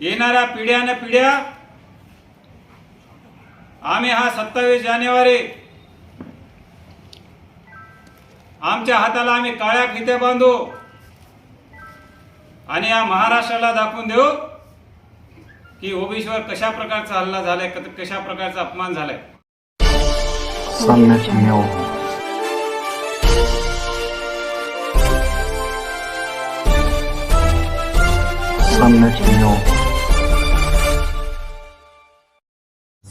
येणाऱ्या पिढ्यानं पिढ्या आम्ही हा सत्तावीस जानेवारी आमच्या हाताला आम्ही काळ्या फिते बांधू आणि या महाराष्ट्राला दाखवून देऊ की ओबीसीवर कशा प्रकारचा हल्ला झालाय कशा प्रकारचा अपमान झालाय. सामन्याची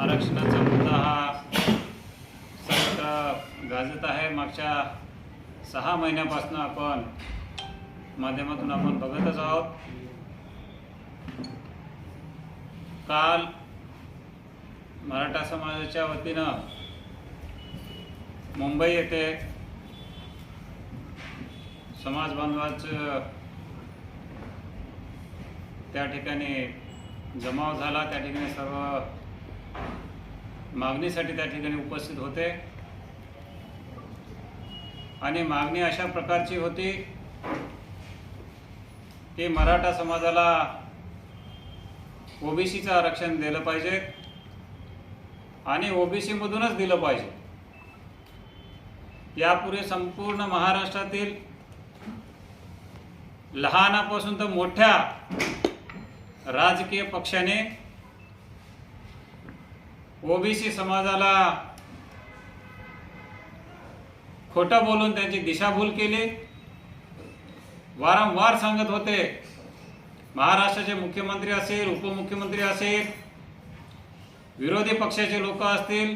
आरक्षणाचा मुद्दा हा सर्वत्र गाजत आहे. मागच्या सहा महिन्यापासून आपण माध्यमातून आपण बघतच आहोत. काल मराठा समाजाच्या वतीनं मुंबई येथे समाज बांधवाचं त्या ठिकाणी जमाव झाला. त्या ठिकाणी सर्व मागणीसाठी त्या ठिकाणी उपस्थित होते. आणि मागणी अशा प्रकारची होती की मराठा समाजाला ओबीसीचं आरक्षण दिलं पाहिजे आणि ओबीसीमधूनच दिलं पाहिजे. यापूर्वी संपूर्ण महाराष्ट्रातील लहानापासून तर मोठ्या राजकीय पक्षाने ओबीसी समाजाला खोटं बोलून त्यांची दिशाभूल केली. वारंवार सांगत होते महाराष्ट्राचे मुख्यमंत्री असेल उपमुख्यमंत्री असेल विरोधी पक्षाचे लोक असतील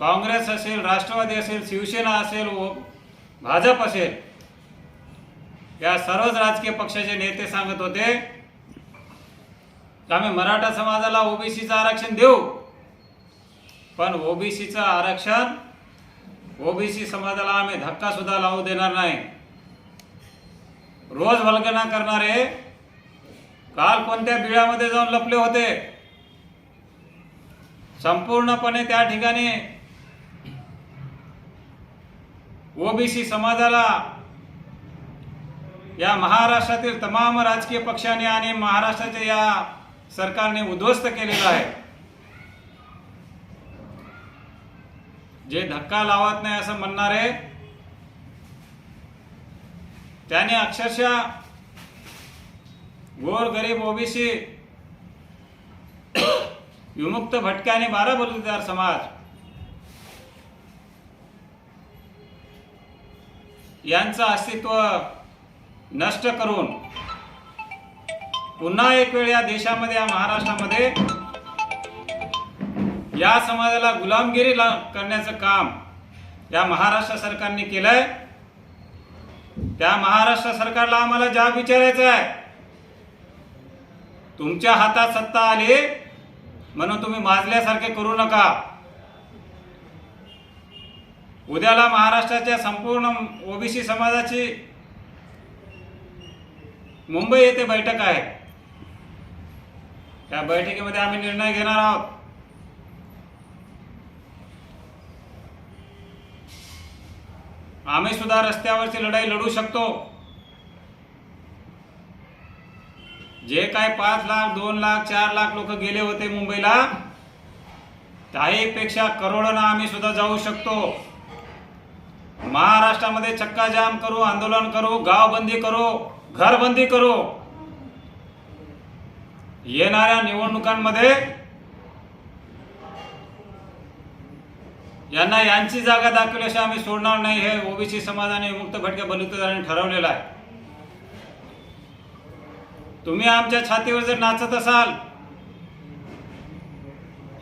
काँग्रेस असेल राष्ट्रवादी असेल शिवसेना असेल व भाजप असेल या सर्वच राजकीय पक्षाचे नेते सांगत होते आम्ही मराठा समाजाला ओबीसीचं आरक्षण देऊ. पण ओबीसीचं आरक्षण ओबीसी समाजाला आम्ही धक्का सुद्धा लावू देणार नाही. रोज वल्गना करणारे काल कोणत्या बिळामध्ये जाऊन लपले होते? संपूर्णपणे त्या ठिकाणी ओबीसी समाजाला या महाराष्ट्रातील तमाम राजकीय पक्षाने आणि महाराष्ट्राच्या या सरकारने उद्ध्वस्त केलेलं आहे. जे धक्का लावत नाही असं म्हणणारे त्याने अक्षरशः गोर गरीब ओबीसी विमुक्त भटक्याने आणि बारा बलुतेदार समाज यांचं अस्तित्व नष्ट करून पुन्हा एक वेळ या देशामध्ये या महाराष्ट्रामध्ये. या समाजाला गुलामगिरी करण्याचं काम या महाराष्ट्र सरकारने केलंय. त्या महाराष्ट्र सरकारला आम्हाला जाब विचारायचा आहे. तुमच्या हातात सत्ता आली म्हणून तुम्ही माजल्यासारखे करू नका. उद्याला महाराष्ट्राच्या संपूर्ण ओबीसी समाजाची मुंबई येथे बैठक आहे. त्या बैठकीमध्ये आम्ही निर्णय घेणार आहोत. आम्ही सुद्धा रस्त्यावरची लढाई लढू शकतो. जे काय पाच लाख दोन लाख चार लाख लोक गेले होते मुंबईला त्याहीपेक्षा करोडोनं आम्ही सुद्धा जाऊ शकतो. महाराष्ट्रामध्ये चक्का जाम करू आंदोलन करू गावबंदी करू घरबंदी करू. येणाऱ्या निवडणुकांमध्ये यांना यांची जागा दाखवल्याशिवाय आम्ही सोडणार नाही. हे ओबीसी समाजाने मुक्त भटक्या बलुतेदारांनी ठरवलेलं आहे. तुम्ही आमच्या छातीवर जर नाचत असाल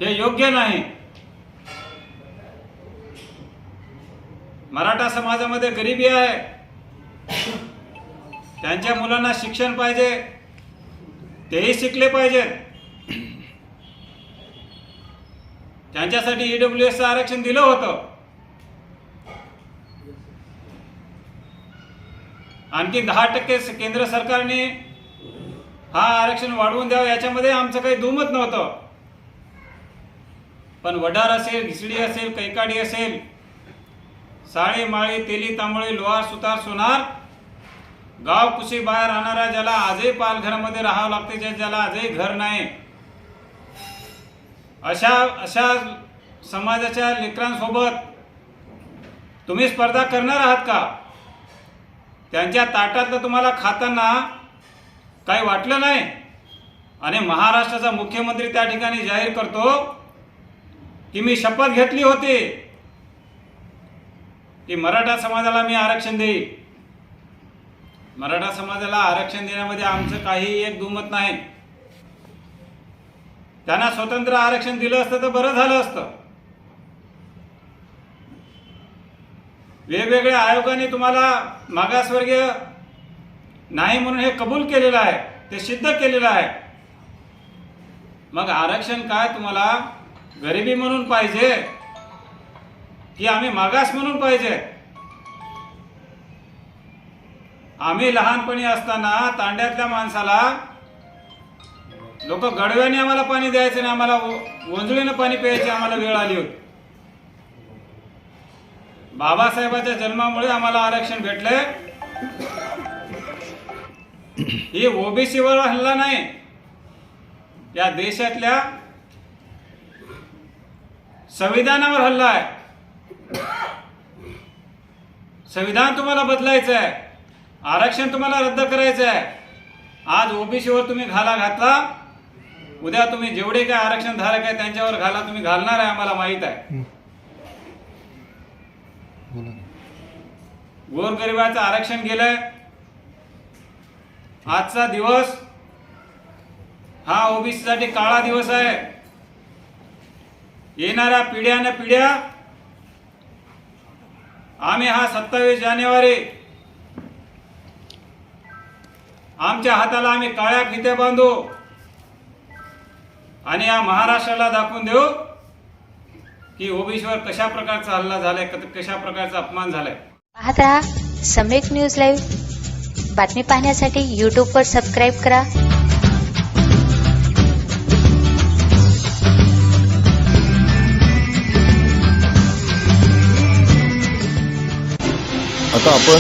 हे योग्य नाही. मराठा समाजामध्ये गरिबी आहे. त्यांच्या मुलांना शिक्षण पाहिजे. तेही शिकले पाहिजेत त्यांच्यासाठी ईडब्ल्यू एसचं आरक्षण दिलं होतं. आणखी दहा टक्के केंद्र सरकारने हा आरक्षण वाढवून द्यावं याच्यामध्ये आमचं काही दुमत नव्हतं. पण वडार असेल घिसडी असेल कैकाडी असेल साळी माळी तेली तांबळी लोहार सुतार सोनार गाव कुशी बाहेर राहणाऱ्या ज्याला आजही पालघरामध्ये राहावं लागते ज्या- ज्याला आजही घर नाही. अशा अशा समाजाच्या लेकरांसोबत तुम्ही स्पर्धा करणार आहात का? त्यांच्या ताटातलं तुम्हाला खाताना काही वाटलं नाही? आणि महाराष्ट्राचा मुख्यमंत्री त्या ठिकाणी जाहीर करतो की मी शपथ घेतली होती की मराठा समाजाला मी आरक्षण देईल मराठा समाजाला आरक्षण देण्यामध्ये आमचं काही एक दुमत नाही. त्यांना स्वतंत्र आरक्षण दिलं असतं तर बरं झालं असतं. वेगवेगळ्या आयोगाने तुम्हाला मागासवर्गीय नाही म्हणून हे कबूल केलेलं आहे ते सिद्ध केलेलं आहे. मग आरक्षण काय तुम्हाला गरिबी म्हणून पाहिजे की आम्ही मागास म्हणून पाहिजे? आम्ही लहानपणी असताना तांड्यातल्या माणसाला लोक गडव्याने आम्हाला पाणी द्यायचे आणि आम्हाला व- वंजळीनं पाणी प्यायची आम्हाला वेळ आली होती. बाबासाहेबाच्या जन्मामुळे आम्हाला आरक्षण भेटले. ही ओबीसीवर हल्ला नाही. या देशातल्या संविधानावर हल्ला आहे. संविधान तुम्हाला बदलायचं आहे आरक्षण तुम्हाला रद्द करायचं आहे. आज ओबीसीवर तुम्ही घाला घातला. उद्या तुम्ही जेवढे काय आरक्षण धारक आहे त्यांच्यावर घाला तुम्ही घालणार आहे आम्हाला माहीत आहे. गोरगरिबाचं आरक्षण गेलंय. आजचा दिवस हा ओबीसी साठी काळा दिवस आहे. येणाऱ्या पिढ्या न पिढ्या आम्ही हा सत्तावीस जानेवारी आमच्या हाताला आम्ही काळ्या फित्या बांधू. आणि या महाराष्ट्राला दाखवून देऊ की ओबीसीवर कशा प्रकारचा हल्ला झालाय कशा प्रकारचा अपमान झालाय. पाहत रहा सम्यक न्यूज लाईव्ह. बातमी पाहण्यासाठी यूट्यूबवर सबस्क्राईब करा. आता आपण